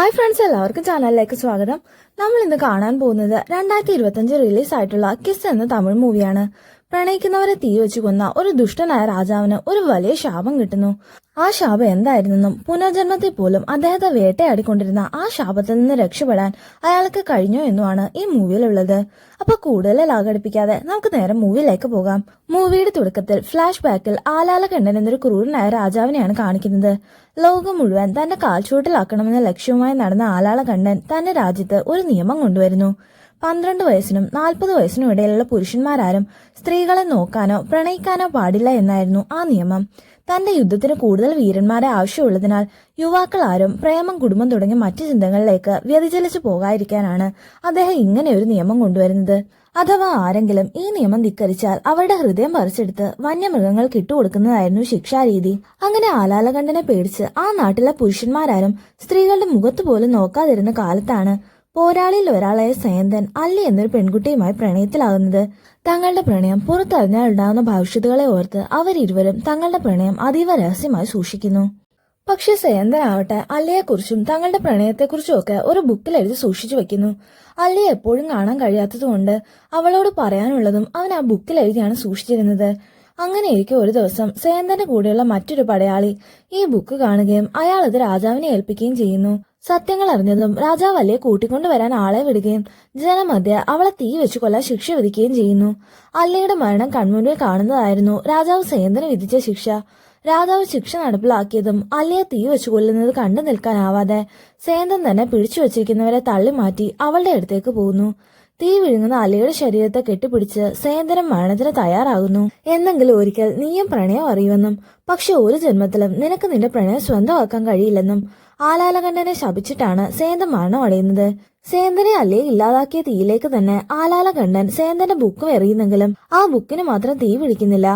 Hi friends എല്ലാവർക്കും ചാനലിലേക്ക് സ്വാഗതം. നമ്മൾ ഇന്ന് കാണാൻ പോകുന്നത് രണ്ടായിരത്തി ഇരുപത്തഞ്ച് റിലീസ് ആയിട്ടുള്ള കിസ് എന്ന തമിഴ് മൂവിയാണ്. പ്രണയിക്കുന്നവരെ തീ വെച്ചു കൊന്ന ഒരു ദുഷ്ടനായ രാജാവിന് ഒരു വലിയ ശാപം കിട്ടുന്നു. ആ ശാപം എന്തായിരുന്നെന്നും പുനർജന്മത്തിൽ പോലും അദ്ദേഹത്തെ വേട്ടയാടിക്കൊണ്ടിരുന്ന ആ ശാപത്തിൽ നിന്ന് രക്ഷപ്പെടാൻ അയാൾക്ക് കഴിഞ്ഞു എന്നുമാണ് ഈ മൂവിയിലുള്ളത്. അപ്പൊ കൂടുതൽ ലാഘടിപ്പിക്കാതെ നമുക്ക് നേരെ മൂവിയിലേക്ക് പോകാം. മൂവിയുടെ തുടക്കത്തിൽ ഫ്ലാഷ് ബാക്കിൽ ആലാലകണ്ഠൻ എന്നൊരു ക്രൂരനായ രാജാവിനെയാണ് കാണിക്കുന്നത്. ലോകം മുഴുവൻ തന്റെ കാൽച്ചുവട്ടിലാക്കണമെന്ന ലക്ഷ്യവുമായി നടന്ന ആലാള കണ്ണൻ തന്റെ രാജ്യത്ത് ഒരു നിയമം കൊണ്ടുവരുന്നു. പന്ത്രണ്ട് വയസ്സിനും നാൽപ്പത് വയസ്സിനും ഇടയിലുള്ള പുരുഷന്മാരാരും സ്ത്രീകളെ നോക്കാനോ പ്രണയിക്കാനോ പാടില്ല എന്നായിരുന്നു ആ നിയമം. തന്റെ യുദ്ധത്തിന് കൂടുതൽ വീരന്മാരെ ആവശ്യമുള്ളതിനാൽ യുവാക്കൾ ആരും പ്രേമം കുടുംബം തുടങ്ങിയ മറ്റു ചിന്തകളിലേക്ക് വ്യതിചലിച്ചു പോകാതിരിക്കാനാണ് അദ്ദേഹം ഇങ്ങനെ ഒരു നിയമം കൊണ്ടുവരുന്നത്. അഥവാ ആരെങ്കിലും ഈ നിയമം ധിക്കരിച്ചാൽ അവരുടെ ഹൃദയം പറിച്ചെടുത്ത് വന്യമൃഗങ്ങൾക്ക് ഇട്ടുകൊടുക്കുന്നതായിരുന്നു ശിക്ഷാരീതി. അങ്ങനെ ആലാലകണ്ഠനെ പേടിച്ച് ആ നാട്ടിലെ പുരുഷന്മാരാരും സ്ത്രീകളുടെ മുഖത്ത് പോലും നോക്കാതിരുന്ന കാലത്താണ് പോരാളിയിൽ ഒരാളായ സയന്തൻ അല്ലി എന്നൊരു പെൺകുട്ടിയുമായി പ്രണയത്തിലാകുന്നത്. തങ്ങളുടെ പ്രണയം പുറത്തറിഞ്ഞാൽ ഉണ്ടാകുന്ന ഭവിഷ്യത്തുകളെ ഓർത്ത് അവരിരുവരും തങ്ങളുടെ പ്രണയം അതീവ രഹസ്യമായി സൂക്ഷിക്കുന്നു. പക്ഷെ സയന്തനാവട്ടെ അല്ലയെക്കുറിച്ചും തങ്ങളുടെ പ്രണയത്തെക്കുറിച്ചും ഒക്കെ ഒരു ബുക്കിൽ എഴുതി സൂക്ഷിച്ചു വെക്കുന്നു. അല്ലയെ എപ്പോഴും കാണാൻ കഴിയാത്തതുകൊണ്ട് അവളോട് പറയാനുള്ളതും അവൻ ആ ബുക്കിൽ എഴുതിയാണ് സൂക്ഷിച്ചിരുന്നത്. അങ്ങനെയിരിക്കും ഒരു ദിവസം സേന്തന്റെ കൂടെയുള്ള മറ്റൊരു പടയാളി ഈ ബുക്ക് കാണുകയും അയാൾ അത് രാജാവിനെ ഏൽപ്പിക്കുകയും ചെയ്യുന്നു. സത്യങ്ങൾ അറിഞ്ഞതും രാജാവ് അല്ലയെ കൂട്ടിക്കൊണ്ടുവരാൻ ആളെ വിടുകയും ജനമധ്യ അവളെ തീ വെച്ചു കൊല്ലാൻ ശിക്ഷ വിധിക്കുകയും ചെയ്യുന്നു. അല്ലയുടെ മരണം കൺമുന്നിൽ കാണുന്നതായിരുന്നു രാജാവ് സേന്തന് വിധിച്ച ശിക്ഷ. രാജാവ് ശിക്ഷ നടപ്പിലാക്കിയതും അല്ലയെ തീ വെച്ചു കൊല്ലുന്നത് കണ്ടു നിൽക്കാനാവാതെ സേന്ദൻ തന്നെ പിടിച്ചു വച്ചിരിക്കുന്നവരെ തള്ളി മാറ്റി അവളുടെ അടുത്തേക്ക് പോകുന്നു തീ വിഴുങ്ങുന്ന അല്ലയുടെ ശരീരത്തെ കെട്ടിപ്പിടിച്ച് സേന്തനം മരണത്തിന് തയ്യാറാകുന്നു. എന്നെങ്കിലും ഒരിക്കൽ നീയും പ്രണയം അറിയുമെന്നും പക്ഷെ ഒരു ജന്മത്തിലും നിനക്ക് നിന്റെ പ്രണയം സ്വന്തമാക്കാൻ കഴിയില്ലെന്നും ആലാലകണ്ഠനെ ശപിച്ചിട്ടാണ് സേന്തൻ മരണം അടയുന്നത്. സേന്തനെ അല്ലേ ഇല്ലാതാക്കിയ തീയിലേക്ക് തന്നെ ആലാലകണ്ഠൻ സേന്തന്റെ ബുക്കും എറിയുന്നെങ്കിലും ആ ബുക്കിന് മാത്രം തീ പിടിക്കുന്നില്ല.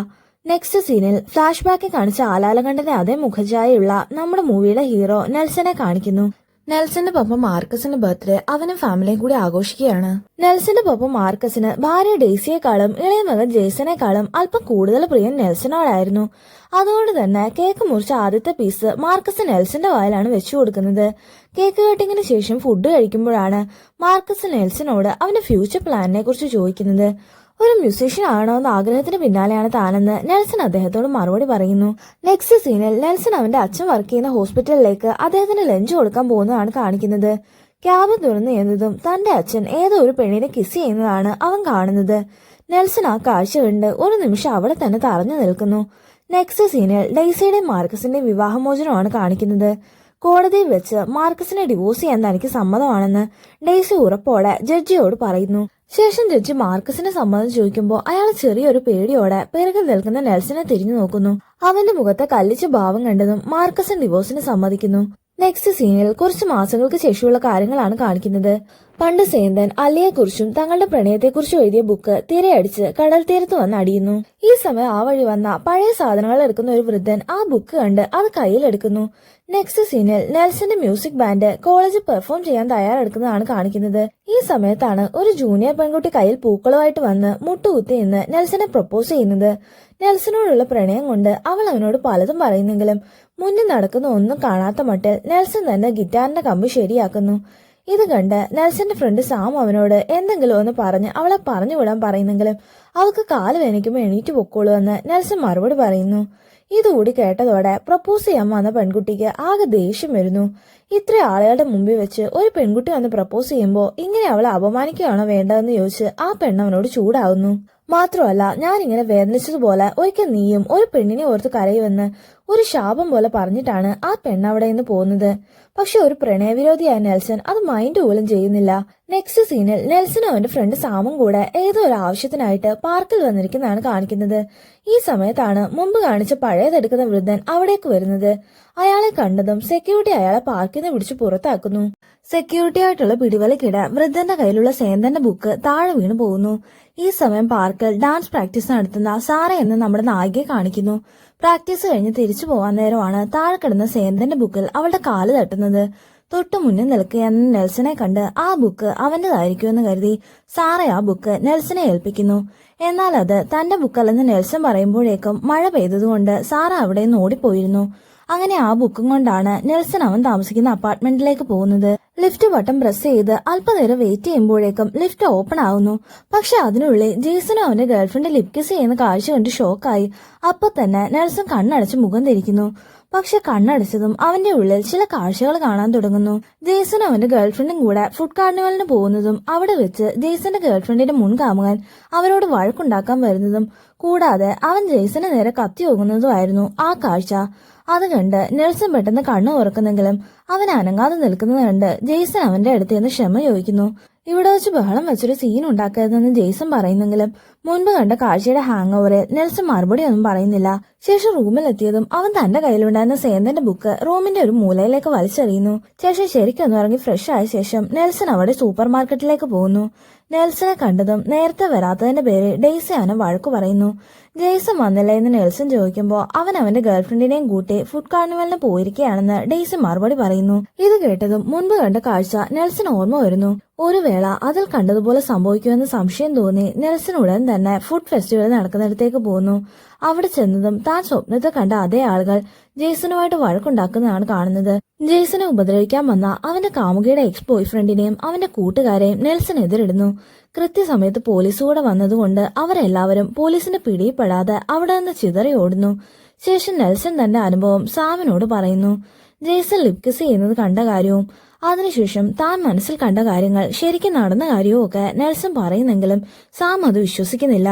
നെക്സ്റ്റ് സീനിൽ ഫ്ലാഷ് ബാക്കിൽ കാണിച്ച ആലാലകണ്ഠന്റെ അതേ മുഖജായുള്ള നമ്മുടെ മൂവിയുടെ ഹീറോ നെൽസനെ കാണിക്കുന്നു. നെൽസന്റെ പപ്പ മാർക്കസിന്റെ ബർത്ത്ഡേ അവനും ഫാമിലിയും കൂടി ആഘോഷിക്കുകയാണ്. നെൽസന്റെ പപ്പ മാർക്കസിന് ഭാര്യ ഡെയ്സിയെക്കാളും ഇളയ മകൻ ജേസനേക്കാളും അല്പം കൂടുതൽ പ്രിയം നെൽസനോടായിരുന്നു. അതുകൊണ്ട് തന്നെ കേക്ക് മുറിച്ച ആദ്യത്തെ പീസ് മാർക്കസ് നെൽസന്റെ വായിലാണ് വെച്ചു കൊടുക്കുന്നത്. കേക്ക് കട്ടിങ്ങിന് ശേഷം ഫുഡ് കഴിക്കുമ്പോഴാണ് മാർക്കസ് നെൽസനോട് അവന്റെ ഫ്യൂച്ചർ പ്ലാനിനെ കുറിച്ച് ചോദിക്കുന്നത്. ഒരു മ്യൂസീഷ്യൻ എന്ന ആഗ്രഹത്തിന് പിന്നാലെയാണ് താനെന്ന് നെൽസൺ അദ്ദേഹത്തോട് മറുപടി പറയുന്നു. നെക്സ്റ്റ് സീനിൽ നെൽസൺ അവന്റെ അച്ഛൻ വർക്ക് ചെയ്യുന്ന ഹോസ്പിറ്റലിലേക്ക് അദ്ദേഹത്തിന് ലഞ്ച് കൊടുക്കാൻ പോകുന്നതാണ് കാണിക്കുന്നത്. ക്യാബ് തുറന്നു എന്നതും തന്റെ അച്ഛൻ ഏതോ ഒരു പെണ്ണിനെ കിസ് ചെയ്യുന്നതാണ് അവൻ കാണുന്നത്. നെൽസൺ ആ കാഴ്ച കണ്ട് ഒരു നിമിഷം അവിടെ തന്നെ തറഞ്ഞു നിൽക്കുന്നു. നെക്സ്റ്റ് സീനിൽ ഡെയ്സിയുടെ മാർക്കസിന്റെ വിവാഹമോചനമാണ് കാണിക്കുന്നത്. കോടതിയിൽ വെച്ച് മാർക്കസിനെ ഡിവോഴ്സ് ചെയ്യാൻ തനിക്ക് സമ്മതമാണെന്ന് ഡെയ്സി ഉറപ്പോടെ ജഡ്ജിയോട് പറയുന്നു. ശേഷം ജഡ്ജി മാർക്കസിനെ സമ്മതം ചോദിക്കുമ്പോൾ അയാൾ ചെറിയൊരു പേടിയോടെ പിറകിൽ നിൽക്കുന്ന നെൽസനെ തിരിഞ്ഞു നോക്കുന്നു. അവന്റെ മുഖത്തെ കല്ലിച്ച ഭാവം കണ്ടതും മാർക്കസൻ ഡിവോഴ്സിന് സമ്മതിക്കുന്നു. നെക്സ്റ്റ് സീനിൽ കുറച്ച് മാസങ്ങൾക്ക് ശേഷമുള്ള കാര്യങ്ങളാണ് കാണിക്കുന്നത്. പണ്ട് സേന്തൻ അല്ലയെക്കുറിച്ചും തങ്ങളുടെ പ്രണയത്തെക്കുറിച്ചും എഴുതിയ ബുക്ക് തിരയടിച്ച് കടൽ തീരത്ത് വന്ന് അടിയുന്നു. ഈ സമയം ആ വഴി വന്ന പഴയ സാധനങ്ങൾ എടുക്കുന്ന ഒരു വൃദ്ധൻ ആ ബുക്ക് കണ്ട് അത് കയ്യിലെടുക്കുന്നു നെക്സ്റ്റ് സീനിൽ നെൽസന്റെ മ്യൂസിക് ബാൻഡ് കോളേജിൽ പെർഫോം ചെയ്യാൻ തയ്യാറെടുക്കുന്നതാണ് കാണിക്കുന്നത്. ഈ സമയത്താണ് ഒരു ജൂനിയർ പെൺകുട്ടി കയ്യിൽ പൂക്കളുമായിട്ട് വന്ന് മുട്ടുകുത്തി നിന്ന് നെൽസനെ പ്രപ്പോസ് ചെയ്യുന്നത്. നെൽസനോടുള്ള പ്രണയം കൊണ്ട് അവൾ അവനോട് പലതും പറയുന്നെങ്കിലും മുന്നിൽ നടക്കുന്ന ഒന്നും കാണാത്ത മട്ടിൽ നെൽസൺ തന്നെ ഗിറ്റാറിന്റെ കമ്പ് ശരിയാക്കുന്നു. ഇത് കണ്ട് നെൽസന്റെ ഫ്രണ്ട് സാം അവനോട് എന്തെങ്കിലും ഒന്ന് പറഞ്ഞ് അവളെ പറഞ്ഞു വിടാൻ പറയുന്നെങ്കിലും അവൾക്ക് കാൽ വേനിക്കുമ്പോൾ എണീറ്റ് പൊക്കോളൂ എന്ന് നെൽസൺ മറുപടി പറയുന്നു. ഇതുകൂടി കേട്ടതോടെ പ്രപ്പോസ് ചെയ്യാൻ വന്ന പെൺകുട്ടിക്ക് ആകെ ദേഷ്യം വരുന്നു. ഇത്ര ആളുകളുടെ മുമ്പിൽ വെച്ച് ഒരു പെൺകുട്ടി വന്ന് പ്രപ്പോസ് ചെയ്യുമ്പോൾ ഇങ്ങനെ അവളെ അപമാനിക്കുകയാണോ വേണ്ടതെന്ന് ചോദിച്ച് ആ പെണ്ണവനോട് ചൂടാവുന്നു. മാത്രമല്ല ഞാൻ ഇങ്ങനെ വേദനിച്ചതുപോലെ ഒരിക്കൽ നീയും ഒരു പെണ്ണിനെ ഓർത്ത് കരയുമെന്ന് ഒരു ശാപം പോലെ പറഞ്ഞിട്ടാണ് ആ പെണ്ണ് അവിടെ നിന്ന് പോകുന്നത് പക്ഷെ ഒരു പ്രണയവിരോധിയായ നെൽസൺ അത് മൈൻഡ് പോലും ചെയ്യുന്നില്ല. നെക്സ്റ്റ് സീനിൽ നെൽസനും അവന്റെ ഫ്രണ്ട് സാമും കൂടെ ഏതോ ഒരു ആവശ്യത്തിനായിട്ട് പാർക്കിൽ വന്നിരിക്കുന്നതാണ് കാണിക്കുന്നത്. ഈ സമയത്താണ് മുമ്പ് കാണിച്ച പഴയതെടുക്കുന്ന വൃദ്ധൻ അവിടേക്ക് വരുന്നത്. അയാളെ കണ്ടതും സെക്യൂരിറ്റി അയാളെ പാർക്കിൽ നിന്ന് പിടിച്ചു പുറത്താക്കുന്നു. സെക്യൂരിറ്റി ആയിട്ടുള്ള പിടിവലിക്കിടെ വൃദ്ധന്റെ കയ്യിലുള്ള സേന്തന്റെ ബുക്ക് താഴെ വീണു പോകുന്നു. ഈ സമയം പാർക്കിൽ ഡാൻസ് പ്രാക്ടീസ് നടത്തുന്ന സാറ എന്ന് നമ്മുടെ നായികയെ കാണിക്കുന്നു. പ്രാക്ടീസ് കഴിഞ്ഞ് തിരിച്ചു പോവാൻ നേരമാണ് താഴെ കിടന്ന സേന്തന്റെ ബുക്കിൽ അവളുടെ കാൽ തട്ടുന്നത്. തൊട്ടു മുന്നിൽ നിൽക്കുകയെന്ന നെൽസനെ കണ്ട് ആ ബുക്ക് അവന്റേതായിരിക്കുമെന്ന് കരുതി സാറ ആ ബുക്ക് നെൽസനെ ഏൽപ്പിക്കുന്നു. എന്നാൽ അത് തന്റെ ബുക്കല്ലെന്ന് നെൽസൺ പറയുമ്പോഴേക്കും മഴ പെയ്തതുകൊണ്ട് സാറ അവിടെ നിന്ന് ഓടിപ്പോയിരുന്നു. അങ്ങനെ ആ ബുക്കും കൊണ്ടാണ് നെൽസൺ അവൻ താമസിക്കുന്ന അപ്പാർട്ട്മെന്റിലേക്ക് പോകുന്നത്. ലിഫ്റ്റ് ബട്ടൺ പ്രസ് ചെയ്ത് അല്പനേരം വെയിറ്റ് ചെയ്യുമ്പോഴേക്കും ലിഫ്റ്റ് ഓപ്പൺ ആവുന്നു. പക്ഷെ അതിനുള്ളിൽ ജേസനും അവന്റെ ഗേൾഫ്രണ്ട് ലിപ് കിസ് ചെയ്യുന്ന കാഴ്ച കണ്ട് ഷോക്കായി അപ്പൊ തന്നെ നെൽസൺ കണ്ണടച്ച് മുഖം തിരിക്കുന്നു. പക്ഷെ കണ്ണടച്ചതും അവന്റെ ഉള്ളിൽ ചില കാഴ്ചകൾ കാണാൻ തുടങ്ങുന്നു. ജേസനും അവന്റെ ഗേൾഫ്രണ്ടും കൂടെ ഫുഡ് കാർണിവലിന് പോകുന്നതും അവിടെ വെച്ച് ജേസന്റെ ഗേൾഫ്രണ്ടിന്റെ മുൻകാമുകൻ അവരോട് വഴക്കുണ്ടാക്കാൻ വരുന്നതും കൂടാതെ അവൻ ജേസന് നേരെ കത്തി പോകുന്നതുമായിരുന്നു ആ കാഴ്ച. അത് കണ്ട് നെൽസൺ പെട്ടെന്ന് കണ്ണു ഉറക്കുന്നെങ്കിലും അവൻ അനങ്ങാതെ നിൽക്കുന്നത് കണ്ട് ജെയ്സൺ അവന്റെ അടുത്ത് നിന്ന് ക്ഷമ ചോദിക്കുന്നു. ഇവിടെ വെച്ച് ബഹളം വെച്ചൊരു സീൻ ഉണ്ടാക്കരുതെന്ന് ജെയ്സൺ പറയുന്നെങ്കിലും മുൻപ് കണ്ട കാഴ്ചയുടെ ഹാങ് ഓവറിൽ നെൽസൺ മറുപടി ഒന്നും പറയുന്നില്ല. ശേഷം റൂമിലെത്തിയതും അവൻ തന്റെ കയ്യിലുണ്ടായിരുന്ന സേന്തന്റെ ബുക്ക് റൂമിന്റെ ഒരു മൂലയിലേക്ക് വലിച്ചെറിയുന്നു. ശേഷം ശരിക്കൊന്നും ഇറങ്ങി ഫ്രഷ് ആയ ശേഷം നെൽസൺ അവിടെ സൂപ്പർ മാർക്കറ്റിലേക്ക് പോകുന്നു. നെൽസനെ കണ്ടതും നേരത്തെ വരാത്തതിന്റെ പേര് ഡെയ്സി അവനെ വഴക്കു പറയുന്നു. ജെയ്സൺ വന്നില്ല എന്ന് നെൽസൺ ചോദിക്കുമ്പോൾ അവൻ അവന്റെ ഗേൾഫ്രണ്ടിനെയും കൂട്ടി ഫുഡ് കാർണിവലിന് പോയിരിക്കുകയാണെന്ന് ഡെയ്സി മറുപടി പറയുന്നു. ഇത് കേട്ടതും മുൻപ് കണ്ട കാഴ്ച നെൽസൺ ഓർമ്മ വരുന്നു. ഒരു വേള അതിൽ കണ്ടതുപോലെ സംഭവിക്കുമെന്ന് സംശയം തോന്നി. നെൽസൺ ഉടൻ തന്നെ ഫുഡ് ഫെസ്റ്റിവൽ നടക്കുന്നിടത്തേക്ക് പോകുന്നു അവിടെ ചെന്നതും താൻ സ്വപ്നത്തെ കണ്ട അതേ ആളുകൾ ജെയ്സണുമായിട്ട് വഴക്കുണ്ടാക്കുന്നതാണ് കാണുന്നത്. ജെയ്സനെ ഉപദ്രവിക്കാൻ വന്ന അവന്റെ കാമുകിയുടെ എക്സ് ബോയ് ഫ്രണ്ടിനെയും അവന്റെ കൂട്ടുകാരെയും നെൽസൺ എതിരിടുന്നു. കൃത്യസമയത്ത് പോലീസുകൂടെ വന്നതുകൊണ്ട് അവരെല്ലാവരും പോലീസിന്റെ പിടിയിൽപ്പെടാതെ അവിടെ നിന്ന് ചിതറി ഓടുന്നു. ശേഷം നെൽസൺ തന്റെ അനുഭവം സാമിനോട് പറയുന്നു. ജെയ്സൺ ലിപ്കിസ് ചെയ്യുന്നത് കണ്ട കാര്യവും അതിനുശേഷം താൻ മനസ്സിൽ കണ്ട കാര്യങ്ങൾ ശരിക്കും നടന്ന കാര്യവുമൊക്കെ നെൽസൺ പറയുന്നെങ്കിലും സാം അത് വിശ്വസിക്കുന്നില്ല.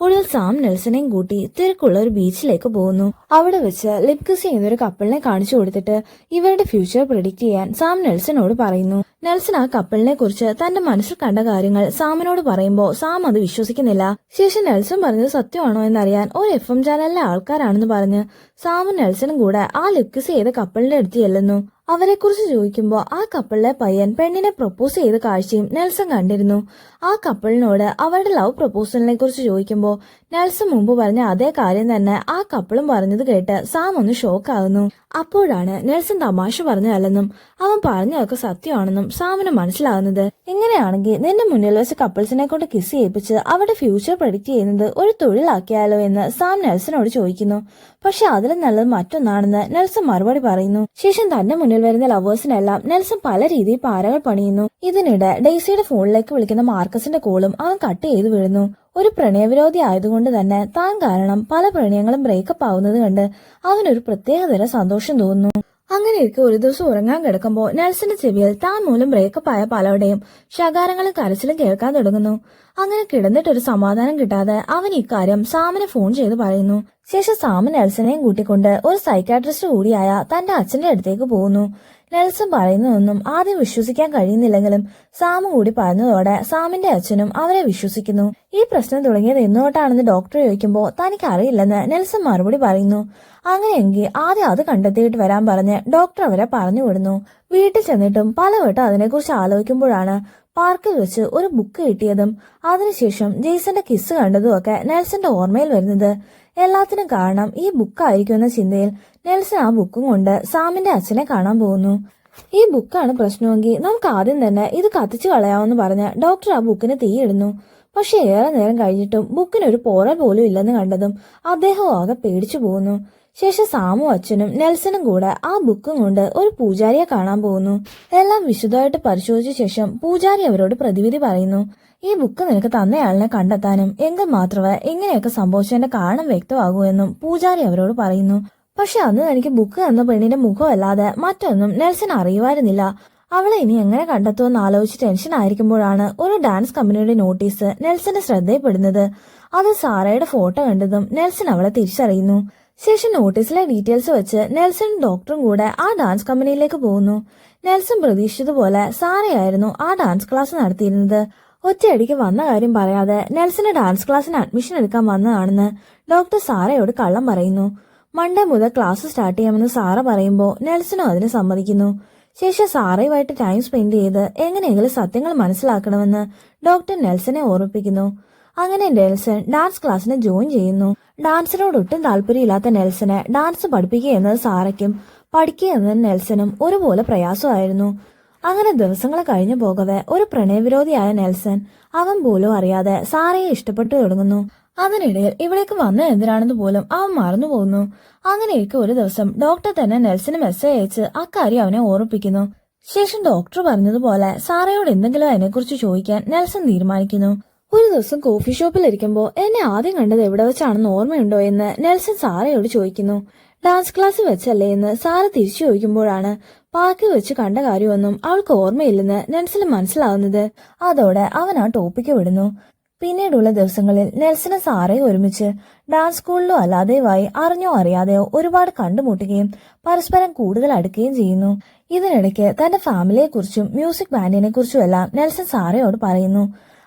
ഒടുവിൽ സാം നെൽസനെയും കൂട്ടി തിരക്കുള്ള ഒരു ബീച്ചിലേക്ക് പോകുന്നു. അവിടെ വെച്ച് ലിപ്കിസ് എന്നൊരു കപ്പിളിനെ കാണിച്ചു കൊടുത്തിട്ട് ഇവരുടെ ഫ്യൂച്ചർ പ്രിഡിക്റ്റ് ചെയ്യാൻ സാം നെൽസനോട് പറയുന്നു. നെൽസൺ ആ കപ്പിളിനെ കുറിച്ച് തന്റെ മനസ്സിൽ കണ്ട കാര്യങ്ങൾ സാമിനോട് പറയുമ്പോൾ സാം അത് വിശ്വസിക്കുന്നില്ല. ശേഷം നെൽസൺ പറഞ്ഞത് സത്യമാണോ എന്നറിയാൻ ഒരു എഫ് എം ചാനലിലെ ആൾക്കാരാണെന്ന് പറഞ്ഞ് സാമും നെൽസണും കൂടെ ആ ലുക്കിസ് ചെയ്ത കപ്പിളിന്റെ അടുത്ത് ചെല്ലുന്നു. അവരെക്കുറിച്ച് ചോദിക്കുമ്പോൾ ആ കപ്പിളിലെ പയ്യൻ പെണ്ണിനെ പ്രപ്പോസ് ചെയ്ത കാഴ്ചയും നെൽസൺ കണ്ടിരുന്നു. ആ കപ്പിളിനോട് അവരുടെ ലവ് പ്രപ്പോസലിനെ കുറിച്ച് ചോദിക്കുമ്പോൾ നെൽസൺ മുമ്പ് പറഞ്ഞ അതേ കാര്യം തന്നെ ആ കപ്പിളും പറഞ്ഞത് കേട്ട് സാം ഒന്ന് ഷോക്കാകുന്നു അപ്പോഴാണ് നെൽസൺ തമാശ പറഞ്ഞതല്ലെന്നും അവൻ പറഞ്ഞതൊക്കെ സത്യമാണെന്നും സാമിന് മനസ്സിലാകുന്നത്. ഇങ്ങനെയാണെങ്കിൽ നിന്റെ മുന്നിൽ വെച്ച് കപ്പിൾസിനെ കൊണ്ട് കിസ് ചെയ്യിപ്പിച്ച് അവരുടെ ഫ്യൂച്ചർ പ്രഡിക്റ്റ് ചെയ്യുന്നത് ഒരു തൊഴിലാക്കിയാലോ എന്ന് സാം നെൽസനോട് ചോദിക്കുന്നു. പക്ഷെ അതിലും നല്ലത് മറ്റൊന്നാണെന്ന് നെൽസൺ മറുപടി പറയുന്നു. ശേഷം തന്റെ മുന്നിൽ വരുന്ന ലവേഴ്സിനെല്ലാം നെൽസൺ പല രീതിയിൽ പാരകൾ പണിയുന്നു. ഇതിനിടെ ഡെയ്സിയുടെ ഫോണിലേക്ക് വിളിക്കുന്ന മാർക്കസിന്റെ കോളും അവൻ കട്ട് ചെയ്തു വീഴുന്നു. ഒരു പ്രണയവിരോധി ആയതുകൊണ്ട് തന്നെ താൻ കാരണം പല പ്രണയങ്ങളും ബ്രേക്കപ്പ് ആവുന്നത് കണ്ട് അവനൊരു പ്രത്യേകതര സന്തോഷം തോന്നുന്നു. അങ്ങനെയൊക്കെ ഒരു ദിവസം ഉറങ്ങാൻ കിടക്കുമ്പോൾ നെൽസന്റെ ചെവിയിൽ താൻ മൂലം ബ്രേക്കപ്പ് ആയ പലരുടെയും ശകാരങ്ങളും കരച്ചിലും കേൾക്കാൻ തുടങ്ങുന്നു. അങ്ങനെ കിടന്നിട്ടൊരു സമാധാനം കിട്ടാതെ അവൻ ഇക്കാര്യം സാമിനെ ഫോൺ ചെയ്ത് പറയുന്നു. ശേഷം സാമൻ നെൽസനെയും കൂട്ടിക്കൊണ്ട് ഒരു സൈക്കാട്രിസ്റ്റ് കൂടിയായ തന്റെ അച്ഛന്റെ അടുത്തേക്ക് പോകുന്നു. നെൽസൺ പറയുന്നതൊന്നും ആദ്യം വിശ്വസിക്കാൻ കഴിയുന്നില്ലെങ്കിലും സാമു കൂടി പറഞ്ഞതോടെ സാമിന്റെ അച്ഛനും അവരെ വിശ്വസിക്കുന്നു. ഈ പ്രശ്നം തുടങ്ങിയത് എന്നോട്ടാണെന്ന് ഡോക്ടർ ചോദിക്കുമ്പോൾ തനിക്ക് അറിയില്ലെന്ന് നെൽസൺ മറുപടി പറയുന്നു. അങ്ങനെയെങ്കിൽ ആദ്യം അത് കണ്ടെത്തിയിട്ട് വരാൻ പറഞ്ഞ് ഡോക്ടർ അവരെ പറഞ്ഞു വിടുന്നു വീട്ടിൽ ചെന്നിട്ടും പലവട്ടം അതിനെക്കുറിച്ച് ആലോചിക്കുമ്പോഴാണ് പാർക്കിൽ വെച്ച് ഒരു ബുക്ക് കിട്ടിയതും അതിനുശേഷം ജെയ്സന്റെ കിസ് കണ്ടതും ഒക്കെ നെൽസന്റെ ഓർമ്മയിൽ വരുന്നത്. എല്ലാത്തിനും കാരണം ഈ ബുക്കായിരിക്കുമെന്ന ചിന്തയിൽ നെൽസൺ ആ ബുക്കും കൊണ്ട് സാമിന്റെ അച്ഛനെ കാണാൻ പോകുന്നു. ഈ ബുക്കാണ് പ്രശ്നമെങ്കിൽ നമുക്ക് ആദ്യം തന്നെ ഇത് കത്തിച്ചു കളയാമെന്ന് പറഞ്ഞ് ഡോക്ടർ ആ ബുക്കിന് തീയിടുന്നു പക്ഷെ ഏറെ നേരം കഴിഞ്ഞിട്ടും ബുക്കിന് ഒരു പോറ പോലും ഇല്ലെന്ന് കണ്ടതും അദ്ദേഹം ആകെ പേടിച്ചു പോകുന്നു. ശേഷം സാമു അച്ഛനും നെൽസനും കൂടെ ആ ബുക്കും കൊണ്ട് ഒരു പൂജാരിയെ കാണാൻ പോകുന്നു. എല്ലാം വിശദമായിട്ട് പരിശോധിച്ച ശേഷം പൂജാരി അവരോട് പ്രതിവിധി പറയുന്നു. ഈ ബുക്ക് നിനക്ക് തന്നയാളിനെ കണ്ടെത്താനും എങ്കിൽ മാത്രമേ ഇങ്ങനെയൊക്കെ സംഭവിച്ചതിന്റെ കാരണം വ്യക്തമാകൂ എന്നും പൂജാരി അവരോട് പറയുന്നു. പക്ഷെ അന്ന് തനിക്ക് ബുക്ക് തന്ന പെണ്ണിന്റെ മുഖമല്ലാതെ മറ്റൊന്നും നെൽസൺ അറിയുമായിരുന്നില്ല. അവളെ ഇനി എങ്ങനെ കണ്ടെത്തുമെന്ന് ആലോചിച്ച് ടെൻഷൻ ആയിരിക്കുമ്പോഴാണ് ഒരു ഡാൻസ് കമ്പനിയുടെ നോട്ടീസ് നെൽസന്റെ ശ്രദ്ധയിൽപ്പെടുന്നത്. അത് സാറയുടെ ഫോട്ടോ കണ്ടതും നെൽസൺ അവളെ തിരിച്ചറിയുന്നു. ശേഷം നോട്ടീസിലെ ഡീറ്റെയിൽസ് വെച്ച് നെൽസൺ ഡോക്ടറും കൂടെ ആ ഡാൻസ് കമ്പനിയിലേക്ക് പോകുന്നു. നെൽസൺ പ്രതീക്ഷിച്ചതുപോലെ സാറയായിരുന്നു ആ ഡാൻസ് ക്ലാസ് നടത്തിയിരുന്നത്. ഒറ്റയടിക്ക് വന്ന കാര്യം പറയാതെ നെൽസന്റെ ഡാൻസ് ക്ലാസ്സിന് അഡ്മിഷൻ എടുക്കാൻ വന്നതാണെന്ന് ഡോക്ടർ സാറയോട് കള്ളം പറയുന്നു. മൺഡേ മുതൽ ക്ലാസ് സ്റ്റാർട്ട് ചെയ്യാമെന്ന് സാറ പറയുമ്പോൾ നെൽസനും അതിന് സമ്മതിക്കുന്നു. ശേഷം സാറയുമായിട്ട് ടൈം സ്പെൻഡ് ചെയ്ത് എങ്ങനെയെങ്കിലും സത്യങ്ങൾ മനസ്സിലാക്കണമെന്ന് ഡോക്ടർ നെൽസനെ ഓർമ്മിപ്പിക്കുന്നു. അങ്ങനെ നെൽസൺ ഡാൻസ് ക്ലാസ്സിന് ജോയിൻ ചെയ്യുന്നു. ഡാൻസിനോട് ഒട്ടും താല്പര്യമില്ലാത്ത നെൽസനെ ഡാൻസ് പഠിപ്പിക്കുക എന്നത് സാറയ്ക്കും പഠിക്കുക എന്നത് നെൽസനും ഒരുപോലെ പ്രയാസമായിരുന്നു. അങ്ങനെ ദിവസങ്ങൾ കഴിഞ്ഞു പോകവെ ഒരു പ്രണയവിരോധിയായ നെൽസൺ അവൻ പോലും അറിയാതെ സാറയെ ഇഷ്ടപ്പെട്ടു തുടങ്ങുന്നു. അതിനിടയിൽ ഇവിടേക്ക് വന്ന എന്തിനാണെന്ന് പോലും അവൻ മറന്നു പോകുന്നു. അങ്ങനെയൊക്കെ ഒരു ദിവസം ഡോക്ടർ തന്നെ നെൽസിന് മെസ്സേജ് അയച്ച് അക്കാര്യം അവനെ ഓർമ്മിപ്പിക്കുന്നു. ശേഷം ഡോക്ടർ പറഞ്ഞതുപോലെ സാറയോട് എന്തെങ്കിലും അതിനെക്കുറിച്ച് ചോദിക്കാൻ നെൽസൺ തീരുമാനിക്കുന്നു. ഒരു ദിവസം കോഫി ഷോപ്പിൽ ഇരിക്കുമ്പോൾ എന്നെ ആദ്യം കണ്ടത് എവിടെ വെച്ചാണെന്ന് ഓർമ്മയുണ്ടോ എന്ന് നെൽസൺ സാറയോട് ചോദിക്കുന്നു. ഡാൻസ് ക്ലാസ് വെച്ചല്ലേ എന്ന് സാറ തിരിച്ചു ചോദിക്കുമ്പോഴാണ് പാർക്കിൽ വെച്ച് കണ്ട കാര്യമൊന്നും അവൾക്ക് ഓർമ്മയില്ലെന്ന് നെൽസിന് മനസ്സിലാവുന്നത്. അതോടെ അവൻ ആ ടോപ്പിക്ക് വിടുന്നു. പിന്നീടുള്ള ദിവസങ്ങളിൽ നെൽസനും സാറയും ഒരുമിച്ച് ഡാൻസ് സ്കൂളിലോ അല്ലാതെയുമായി അറിഞ്ഞോ അറിയാതെയോ ഒരുപാട് കണ്ടുമുട്ടുകയും പരസ്പരം കൂടുതൽ അടുക്കുകയും ചെയ്യുന്നു. ഇതിനിടയ്ക്ക് തന്റെ ഫാമിലിയെക്കുറിച്ചും മ്യൂസിക് ബാൻഡിനെ കുറിച്ചും എല്ലാം നെൽസൺ സാറയോട് പറയുന്നു.